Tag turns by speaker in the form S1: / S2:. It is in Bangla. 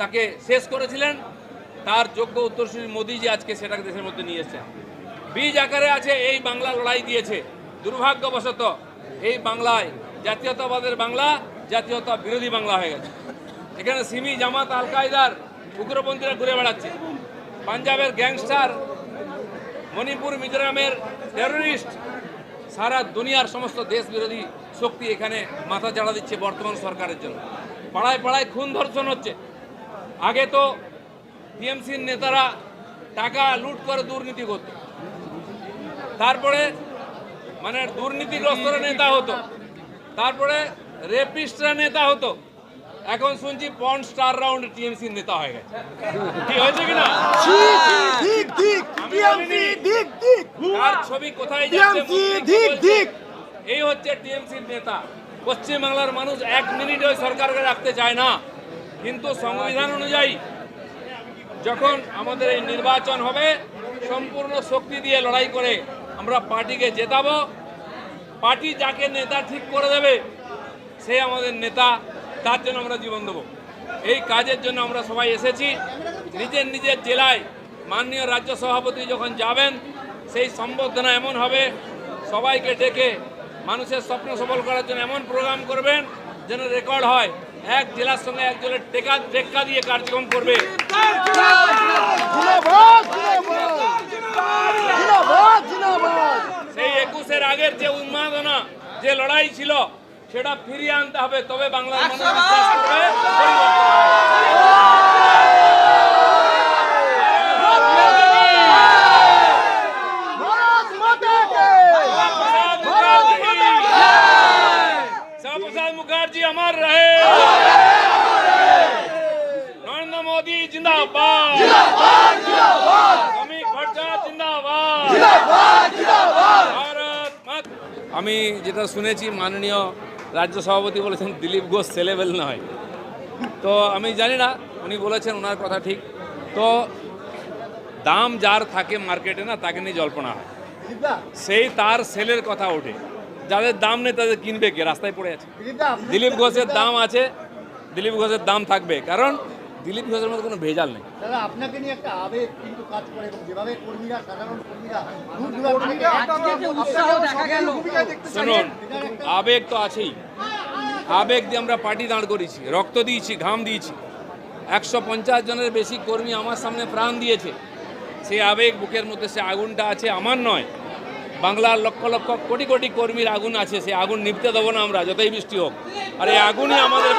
S1: তাকে শেষ করেছিলেন। তার যোগ্য উত্তরসূরি মোদী যে আজকে সেটাকে দেশের মধ্যে নিয়ে এসেছেন। বীজ আকারে আছে এই বাংলা লড়াই দিয়েছে। দুর্ভাগ্যবশত এই বাংলায় জাতীয়তাবাদের বাংলা, জাতীয়তা বিরোধী বাংলা হয়ে গেছে। এখানে সিমি জামাত আল কায়দার উগ্রপন্থীরা ঘুরে বেড়াচ্ছে। পাঞ্জাবের গ্যাংস্টার মণিপুর মিজোরামের টেররিস্ট সারা দুনিয়ার সমস্ত দেশ বিরোধী শক্তি এখানে মাথা চাড়া দিচ্ছে বর্তমান সরকারের জন্য। পাড়ায় পাড়ায় খুন ধর্ষণ হচ্ছে। আগে তো টিএমসির নেতারা টাকা লুট করে দুর্নীতি করত। তারপরে মানে দুর্নীতিগ্রস্তরা নেতা হতো। তারপরে রেপিস্টরা নেতা হতো। এখন শুনছি পন স্টার রাউন্ড টিএমসির নেতা হয়ে গেছে। কি হয়েছে কিনা?
S2: ঠিক ঠিক টিএমসি ঠিক ঠিক
S1: কার ছবি কোথায় যাচ্ছে। এই হচ্ছে টিএমসির নেতা। পশ্চিমবাংলার মানুষ এক মিনিট ওই সরকারকে রাখতে চায় না। কিন্তু সংবিধান অনুযায়ী যখন আমাদের এই নির্বাচন হবে, সম্পূর্ণ শক্তি দিয়ে লড়াই করে আমরা পার্টিকে জেতাবো। পার্টি যাকে নেতা ঠিক করে দেবে, সে আমাদের নেতা, তার জন্য আমরা জীবন দেবো। এই কাজের জন্য আমরা সবাই এসেছি। নিজের নিজের জেলায় মাননীয় রাজ্য সভাপতি যখন যাবেন, সেই সম্বর্ধনা এমন হবে, সবাইকে ডেকে মানুষের স্বপ্ন সফল করার জন্য এমন প্রোগ্রাম করবেন যেন রেকর্ড হয়। এক জেলার সঙ্গে এক জেলার টেকা টেক্কা দিয়ে কার্যক্রম করবে। সেই একুশের আগের যে উন্মাদনা, যে লড়াই ছিল, সেটা ফিরিয়ে আনতে হবে। তবে বাংলার মানুষ বিশ্বাস করবে পরিবর্তন হবে।
S2: ভারত মাতা কে
S1: শ্যামাপ্রসাদ
S2: ভারত
S1: মুখার্জি
S2: মাতা কে
S1: জিন্দাবাদ শ্রমিক ভট্টাচার্য জিন্দাবাদ ভারত মাত- আমি যেটা শুনেছি মাননীয় রাজ্য সভাপতি বলেছেন দিলীপ ঘোষ ছেলেবেল নয়। তো আমি জানি না উনি বলেছেন ওনার কথা ঠিক। তো দাম যার থাকে মার্কেটে না তাকে নিয়ে জল্পনা হয়। সেই তার সেলের কথা ওঠে। যাদের দাম নেই তাদের কিনবে কে? রাস্তায় পড়ে আছে। দিলীপ ঘোষের দাম আছে দিলীপ ঘোষের দাম থাকবে। কারণ দিলীপ ঘোষের মধ্যে কোনো ভেজাল নেই।
S2: দাদা আপনাকে নিয়ে একটা আবেগ কিন্তু কাজ করে যেভাবে কর্মীরা সাধারণ কর্মীরা দূর দূরান্ত থেকে একদিকে উৎসাহ দেখা গেল।
S1: শুনুন আবেগ তো আছেই। আবেগ দিয়ে আমরা পার্টি দাঁড় করেছি রক্ত দিয়েছি ঘাম দিয়েছি। একশো পঞ্চাশ জনের বেশি কর্মী আমার সামনে প্রাণ দিয়েছে। সেই আবেগ বুকের মধ্যে সে আগুনটা আছে আমার নয়। বাংলার লক্ষ লক্ষ কোটি কোটি কর্মীর আগুন আছে, সেই আগুন নিভতে দেবো না আমরা, যতই বৃষ্টি হোক। আর এই আগুনই আমাদের